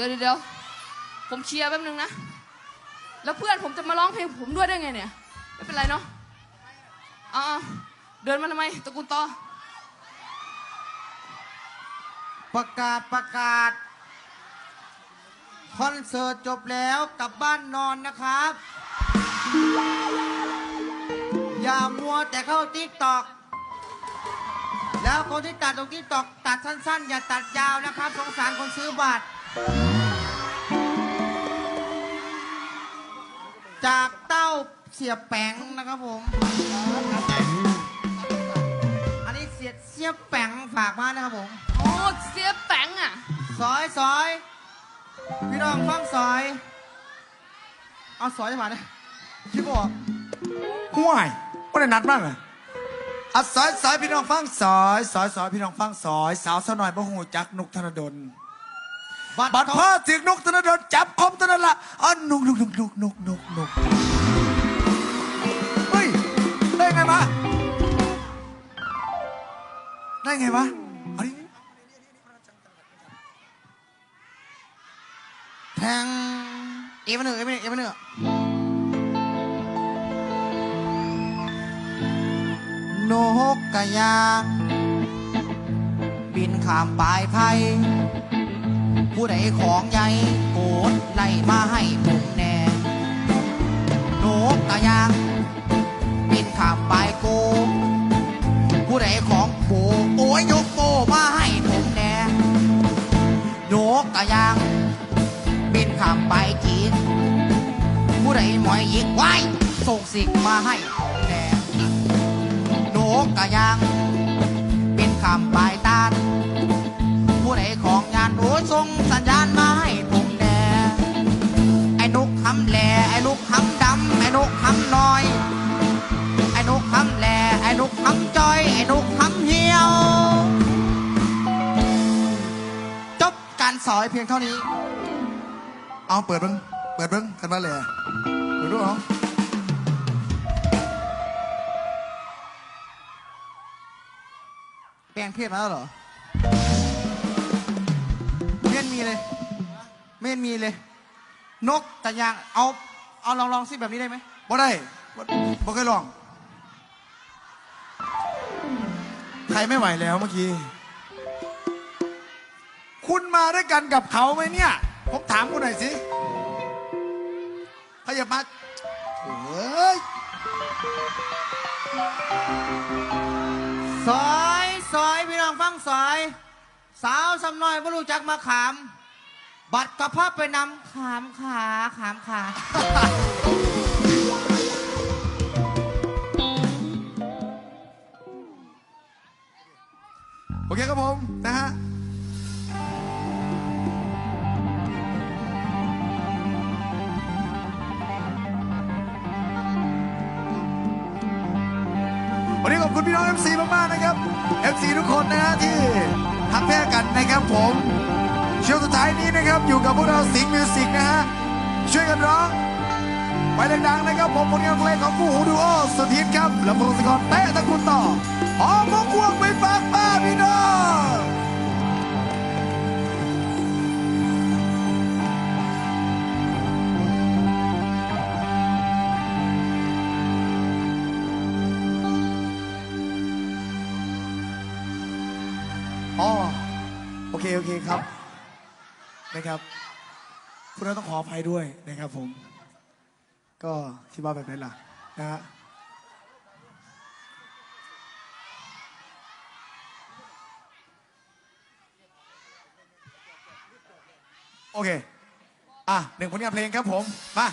ดี๋ยวเดี๋ยวเดี๋ยวผมเคลียร์แป๊บนึงนะ แล้วเพื่อนผมจะมาร้องเพลงผมด้วยได้ไงเนี่ย ไม่เป็นไรเนาะอ่าเดินมาทำไมตะกูลต่อ ประกาศประกาศ คอนเสิร์ตจบแล้วกลับบ้านนอนนะครับ อย่ามัวแต่เข้าติ๊กตอกแล้วคนที่ตัดตรงติ๊กตอกตัดสั้นๆ อย่าตัดยาวนะครับ สงสารคนซื้อบัตร จากเต้าเสียแปงนะครับผม อันนี้เสียเสียแปงฝากมานะครับผม โอ้เสียแป้งอะ ซอยซอยพี่น้องฟังซอย เอาซอยจะมาเนี่ยคิดบอกห่วยก็ได้นัดมากเลยอะสอยสอยพี่น้องฟังสอยสอยสอยพี่น้องฟังสอย สาวสาวหน่อยบ่หูจักนุกธนดล บัตรบัดพ่อถึงนุกธนดลจับคมธนละอ๋อนุกนุกนุกนุกนุกนุกนุกเฮ้ยได้ไงวะได้ไงวะเอาดิแทงเอฟหนึ่งเอฟหนึ่งเอฟหนึ่งนกกระยางบินข้ามปลายไพ่ ผู้ใดของใหญ่โกรธไล่มาให้ผมแน่นกกระยางบินข้ามปโก ผู้ใดของโบโอ้ยยกโบมาให้ผมแน่นกกระยางบินข้ามไปจีนผู้ใดหมอยยิกไว้ส่งสิ่งมาให้ผมแน่นกกระยาง นส่งสัญญาณมาให้ผมแน่ไอ้นกคำแหล่ไอ้นกคำดำไอ้นกคำน้อย ไอ้นกคำแหล่ไอ้นกคำจอย ไอ้นกคำเหี่ยว จบการสอยเพียงเท่านี้ เอาเปิดเบิ้งเปิดเบิ้งกันมาเลยเปิดดูเอาแปลงเพศมาแล้วเหรอ เห็นมีเลย ไม่เห็นมีเลย นกกระยางเอาเอาลองลองสิแบบนี้ได้ไหมบ่ได้บ่บ่เคยลอง ใครไม่ไหวแล้วเมื่อกี้ คุณมาด้วยกันกับเขาไหมเนี่ย ผมถามคุณหน่อยสิขยับมาโอ้ยซอย ซอย พี่น้องฟังซอย สาวสำน้อยไม่รู้จักมาขาม บัตรกระพับไปนำขามขาขามขาโอเคครับผม นะฮะวันนี้ขอบคุณพี่น้อง MC มาก ๆ นะครับ MC ทุกคนนะฮะที่ ทักแพ้กันนะครับผมช่วงสุดท้ายนี้นะครับอยู่กับพวกเราสิงห์มิวสิกนะฮะช่วยกันร้องไปดังๆนะครับผมผลงานเพลงของคู่หูดูโอสุดฮิตครับและพงศกรเตะตะกุนต่อหอมมกควงไปฝากป้าพี่น้อง เคโอเคครับนะครับคุณเราต้องขออภัยด้วยนะครับผม ก็คิดว่าแบบนั้นล่ะนะฮะโอเค อะหนึ่งผลงานเพลงครับผม มา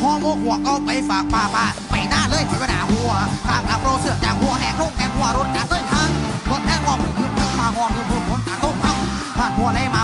ห่อหมกหัวเอาไปฝากป้าป้า เลยไปกระดาหัวทางอับโรเสือกจากหัวแหกลงแกงหัวรถกาเส้นทางรถแห้งหอมยืมเพิ่งมาหอมยืมพุ่งผลกาต้มทำผ่านหัวไหลมาหอดทางมา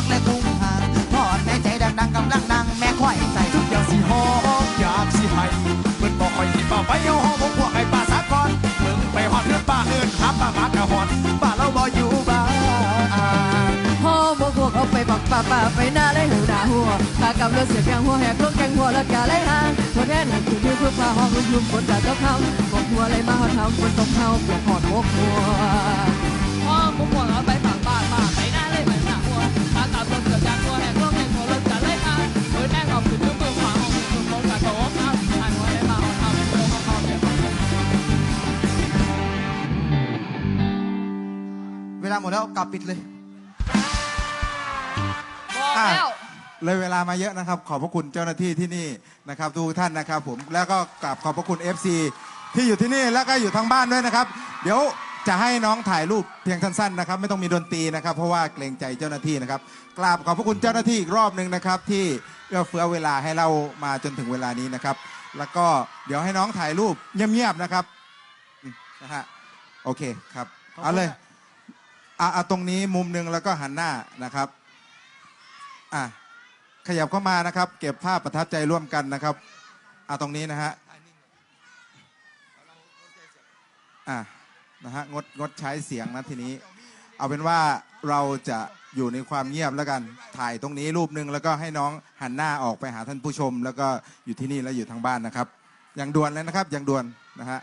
องและกุ้งหางทอดในใจดังๆกำลังนั่งแม่ค่อยใส่อยาสิหอมอยากสิให้เพิ่นบอกคอยสิป่าไปเอาหองผมพวกไอ้ป่าสากอนมึงไปหอดเรื่อป่าเอื่นหาป่ามากระหอดป่าเราบ่อยู่บ้านพ่อมพวกเอาไปบักป่าป่าไปหน้าเลยหูหน้าหัวพากับรถเสียงหัวแหกลงแกงหัวแล้วกาเลยหางหัวแทนหนึ่งคือเพื่อพาหองลุกยุมฝนจาเจ้าคำบอกหัวเลยมาหอดเท้าฝนตกเท้าเปียกหอดหัวหัวพ่อมห่วงเอาไปฝากบ้านมา ตากับรถเกิดจากตัวแหกโลกแห่งหัวรถกันเลยค่ะเฮ้ยแม่งออกขึ้นมือมือขวาของคุณรถกับโต๊ะครับหันหัวเลยมาเอาเอาเอาเอาเอาเดี๋ยวเวลาหมดแล้วกลับปิดเลย บอกอะแล้ว เลยเวลามาเยอะนะครับ ขอบพระคุณเจ้าหน้าที่ที่นี่นะครับทุกท่านนะครับผมแล้วก็กราบขอบพระคุณ FC ที่อยู่ที่นี่แล้วก็อยู่ทางบ้านด้วยนะครับ เดี๋ยว จะให้น้องถ่ายรูปเพียงสั้นๆนะครับ ไม่ต้องมีดนตรีนะครับ เพราะว่าเกรงใจเจ้าหน้าที่นะครับกราบขอบพระคุณเจ้าหน้าที่อีกรอบหนึ่งนะครับ ที่เอื้อเฟื้อเวลาให้เรามาจนถึงเวลานี้นะครับ แล้วก็เดี๋ยวให้น้องถ่ายรูปเงียบๆนะครับนะฮะโอเคครับเอาเลยอะเอาตรงนี้มุมหนึ่งแล้วก็หันหน้านะครับอะขยับเข้ามานะครับ เก็บภาพประทับใจร่วมกันนะครับเอาตรงนี้นะฮะอะ นะฮะงดงดใช้เสียงนะทีนี้ เอาเป็นว่าเราจะอยู่ในความเงียบแล้วกันถ่ายตรงนี้รูปหนึ่งแล้วก็ให้น้องหันหน้าออกไปหาท่านผู้ชม แล้วก็อยู่ที่นี่แล้วอยู่ทางบ้านนะครับอย่างด่วนเลยนะครับอย่างด่วนนะฮะ